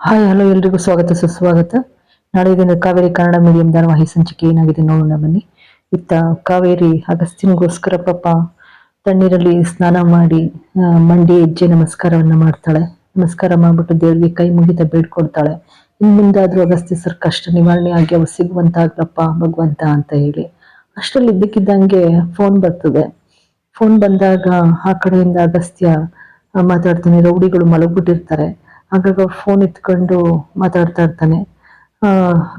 Hi, hello, ಎಲ್ರಿಗೂ ಸ್ವಾಗತ, ಸುಸ್ವಾಗತ. ನಾಳೆ ಇದನ್ನು ಕಾವೇರಿ ಕನ್ನಡ ಮೀಡಿಯಂ ಧಾರಾವಾಹಿ ಸಂಚಿಕೆ ಏನಾಗಿದೆ ನೋಡೋಣ, ಬನ್ನಿ. ಇತ್ತ ಕಾವೇರಿ ಅಗಸ್ತಿನ್ಗೋಸ್ಕರ ಪಾಪ ತಣ್ಣೀರಲ್ಲಿ ಸ್ನಾನ ಮಾಡಿ ಮಂಡಿ ಹೆಜ್ಜೆ ನಮಸ್ಕಾರವನ್ನ ಮಾಡ್ತಾಳೆ. ನಮಸ್ಕಾರ ಮಾಡ್ಬಿಟ್ಟು ದೇವ್ರಿಗೆ ಕೈ ಮುಗಿತ ಬೇಡ್ಕೊಡ್ತಾಳೆ ಇನ್ ಮುಂದಾದ್ರೂ ಅಗಸ್ತ್ಯ ಸರ್ ಕಷ್ಟ ನಿವಾರಣೆ ಆಗಿ ಅವ್ರು ಸಿಗುವಂತಾಗ್ಲಪ್ಪ, ಭಗವಂತ ಅಂತ ಹೇಳಿ. ಅಷ್ಟರಲ್ಲಿ ಇದ್ದಕ್ಕಿದ್ದಂಗೆ ಫೋನ್ ಬರ್ತದೆ. ಫೋನ್ ಬಂದಾಗ ಆ ಕಡೆಯಿಂದ ಅಗಸ್ತ್ಯ ಮಾತಾಡ್ತಾನೆ, ರೌಡಿಗಳು ಮಲಗ್ಬಿಟ್ಟಿರ್ತಾರೆ. ಅವ್ರು ಫೋನ್ ಎತ್ಕೊಂಡು ಮಾತಾಡ್ತಾ ಇರ್ತಾನೆ. ಆ,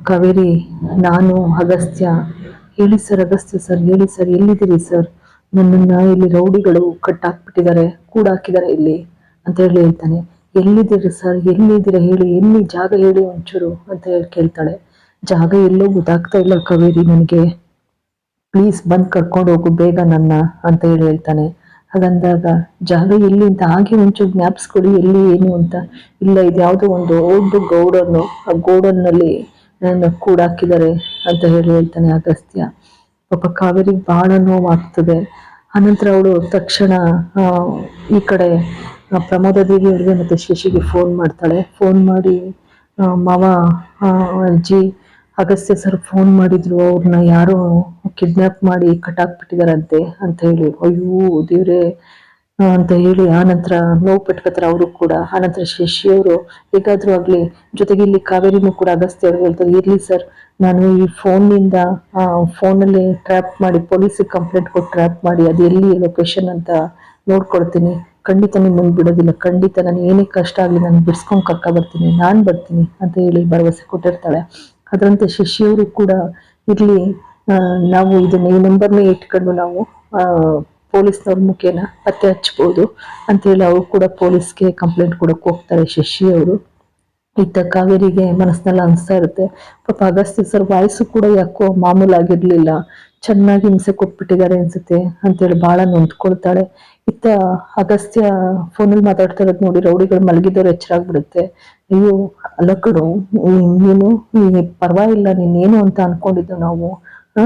ಕಾವೇರಿ ನಾನು ಅಗಸ್ತ್ಯ ಹೇಳಿ ಸರ್ ಅಗಸ್ತ್ಯ ಸರ್ ಹೇಳಿ ಸರ್ ಎಲ್ಲಿದ್ದೀರಿ ಸರ್ ನನ್ನನ್ನ ಇಲ್ಲಿ ರೌಡಿಗಳು ಕಟ್ಟಾಕ್ಬಿಟ್ಟಿದ್ದಾರೆ ಕೂಡ ಹಾಕಿದ್ದಾರೆ ಇಲ್ಲಿ ಅಂತ ಹೇಳಿ ಹೇಳ್ತಾನೆ. ಎಲ್ಲಿದ್ದೀರಿ ಸರ್ ಎಲ್ಲಿದ್ದೀರಾ ಹೇಳಿ ಎಲ್ಲಿ ಜಾಗ ಹೇಳಿ ಒಂಚೂರು ಅಂತ ಹೇಳಿ ಕೇಳ್ತಾಳೆ. ಜಾಗ ಎಲ್ಲೋ ಗೊತ್ತಾಗ್ತಾ ಇಲ್ಲ ಕಾವೇರಿ ನನಗೆ. ಪ್ಲೀಸ್ ಬಂದು ಕರ್ಕೊಂಡು ಹೋಗು ಬೇಗ ನನ್ನ ಅಂತ ಹೇಳಿ ಹೇಳ್ತಾನೆ. ಹಾಗಂದಾಗ ಜಾಗ ಎಲ್ಲಿ ಅಂತ ಹಾಗೆ ಒಂಚೂರು ಜ್ಞಾಪಿಸ್ಕೊಡಿ ಎಲ್ಲಿ ಏನು ಅಂತ. ಇಲ್ಲ, ಇದು ಯಾವುದೋ ಒಂದು ದೊಡ್ಡ ಗೌಡನ್ನು, ಆ ಗೌಡನ್ನಲ್ಲಿ ನನ್ನ ಕೂಡಾಕಿದ್ದಾರೆ ಅಂತ ಹೇಳಿ ಹೇಳ್ತಾನೆ ಅಗಸ್ತ್ಯ ಪಾಪ ಕಾವೇರಿಗೆ ಬಹಳ ನೋವಾಗ್ತದೆ. ಆನಂತರ ಅವಳು ತಕ್ಷಣ ಈ ಕಡೆ ಪ್ರಮೋದ ದೇವಿ ಅವ್ರಿಗೆ ಮತ್ತೆ ಶಶಿಗೆ ಫೋನ್ ಮಾಡ್ತಾಳೆ. ಫೋನ್ ಮಾಡಿ ಮಾವ ಅಜ್ಜಿ ಅಗಸ್ತ್ಯ ಸರ್ ಫೋನ್ ಮಾಡಿದ್ರು ಅವ್ರನ್ನ ಯಾರು ಕಿಡ್ನಾಪ್ ಮಾಡಿ ಕಟ್ಟಾಕ್ಬಿಟ್ಟಿದಾರಂತೆ ಅಂತ ಹೇಳಿ, ಅಯ್ಯೋ ದೇವ್ರೆ ಅಂತ ಹೇಳಿ ಆನಂತರ ನಂತರ ನೋವು ಪಟ್ಕೋತಾರೆ ಅವರು ಕೂಡ. ಆನಂತರ ನಂತರ ಶಶಿ ಅವರು, ಹೇಗಾದ್ರೂ ಆಗ್ಲಿ, ಜೊತೆಗೆ ಇಲ್ಲಿ ಕಾವೇರಿನೂ ಕೂಡ ಅಗಸ್ತ್ಯ ಅವ್ರು ಹೇಳ್ತಾರೆ, ಇರ್ಲಿ ಸರ್. ನಾನು ಈ ಫೋನ್ನಿಂದ ಫೋನಲ್ಲಿ ಟ್ರ್ಯಾಪ್ ಮಾಡಿ ಪೊಲೀಸಿಗೆ ಕಂಪ್ಲೇಂಟ್ ಕೊಟ್ಟು ಟ್ರ್ಯಾಪ್ ಮಾಡಿ, ಅದು ಎಲ್ಲಿ ಲೊಕೇಶನ್ ಅಂತ ನೋಡ್ಕೊಳ್ತೀನಿ. ಖಂಡಿತ ನಿಮ್ಮನ್ನು ಬಿಡೋದಿಲ್ಲ, ಖಂಡಿತ ನಾನು ಏನೇ ಕಷ್ಟ ಆಗಲಿ ನಾನು ಬಿಡ್ಸ್ಕೊಂಡು ಕರ್ಕ ಬರ್ತೀನಿ ನಾನು ಬರ್ತೀನಿ, ಅಂತ ಹೇಳಿ ಭರವಸೆ ಕೊಟ್ಟಿರ್ತಾಳೆ. ಅದರಂತೆ ಶಶಿಯವರು ಕೂಡ ಇರ್ಲಿ. ನಾವು ಇದನ್ನ ಈ ನಂಬರ್ನ ಇಟ್ಕೊಂಡು ನಾವು ಪೊಲೀಸ್ನವ್ರ ಮುಖೇನ ಪತ್ತೆ ಹಚ್ಬೋದು ಅಂತ ಹೇಳಿ ಅವರು ಕೂಡ ಪೊಲೀಸ್ಗೆ ಕಂಪ್ಲೇಂಟ್ ಕೊಡಕ್ಕೆ ಹೋಗ್ತಾರೆ ಶಶಿ ಅವರು ಇತ್ತ ಕಾವೇರಿಗೆ ಮನಸ್ಸಿನಲ್ಲಿ ಅನಿಸ್ತಾ ಇರುತ್ತೆ. ಪಾಪ ಅಗಸ್ತ್ಯ ಸರ್ ವಾಯ್ಸು ಕೂಡ ಯಾಕೋ ಮಾಮೂಲಾಗಿರ್ಲಿಲ್ಲ. ಚೆನ್ನಾಗಿ ಹಿಂಸೆ ಕೊಟ್ಬಿಟ್ಟಿದ್ದಾರೆ ಅನ್ಸುತ್ತೆ ಅಂತೇಳಿ ಬಹಳ ನೊಂದ್ಕೊಳ್ತಾಳೆ. ಇತ್ತ ಅಗಸ್ತ್ಯ ಫೋನಲ್ಲಿ ಮಾತಾಡ್ತಾ ಇರೋದು ನೋಡಿ ರೌಡಿಗಳು ಮಲಗಿದವ್ರು ಎಚ್ಚರ ಆಗ್ಬಿಡುತ್ತೆ. ಅಯ್ಯೋ, ಅಲ್ಲ ಕಡು ನೀನ್- ಪರವಾಗಿಲ್ಲ, ನೀನೇನು ಅಂತ ಅನ್ಕೊಂಡಿದ್ದು ನಾವು?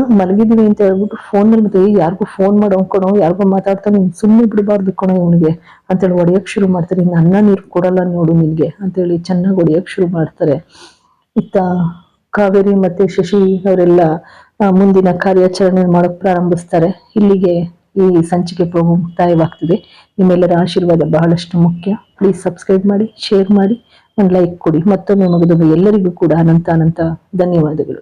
ಮಲಗಿದೀವಿ ಅಂತ ಹೇಳ್ಬಿಟ್ಟು ಫೋನಲ್ಲಿ ಮತ್ತೆ ಯಾರಿಗೂ ಫೋನ್ ಮಾಡೋ ಕಣೋ, ಯಾರಿಗೂ ಮಾತಾಡ್ತಾ ನೀನ್ ಸುಮ್ಮನೆ ಬಿಡಬಾರ್ದು ಕಣೋ ಇವನಿಗೆ ಅಂತೇಳಿ ಹೊಡೆಯಕ್ ಶುರು ಮಾಡ್ತಾರೆ. ನನ್ನ ನೀರು ಕೊಡಲ್ಲ ನೋಡು ನಿನ್ಗೆ ಅಂತೇಳಿ ಚೆನ್ನಾಗಿ ಹೊಡೆಯಕ್ ಶುರು ಮಾಡ್ತಾರೆ. ಇತ್ತ ಕಾವೇರಿ ಮತ್ತೆ ಶಶಿ ಅವರೆಲ್ಲ ಮುಂದಿನ ಕಾರ್ಯಾಚರಣೆ ಮಾಡಕ್ ಪ್ರಾರಂಭಿಸ್ತಾರೆ. ಇಲ್ಲಿಗೆ ಈ ಸಂಚಿಕೆ ಪ್ರೋಮೋ ಮುಕ್ತಾಯವಾಗ್ತದೆ. ನಿಮ್ಮೆಲ್ಲರ ಆಶೀರ್ವಾದ ಬಹಳಷ್ಟು ಮುಖ್ಯ. ಪ್ಲೀಸ್ ಸಬ್ಸ್ಕ್ರೈಬ್ ಮಾಡಿ ಶೇರ್ ಮಾಡಿ, ಒಂದು ಲೈಕ್ ಕೊಡಿ. ಮತ್ತೊಮ್ಮೆ ಮಗದೊಮ್ಮೆ ಎಲ್ಲರಿಗೂ ಕೂಡ ಅನಂತ ಅನಂತ ಧನ್ಯವಾದಗಳು.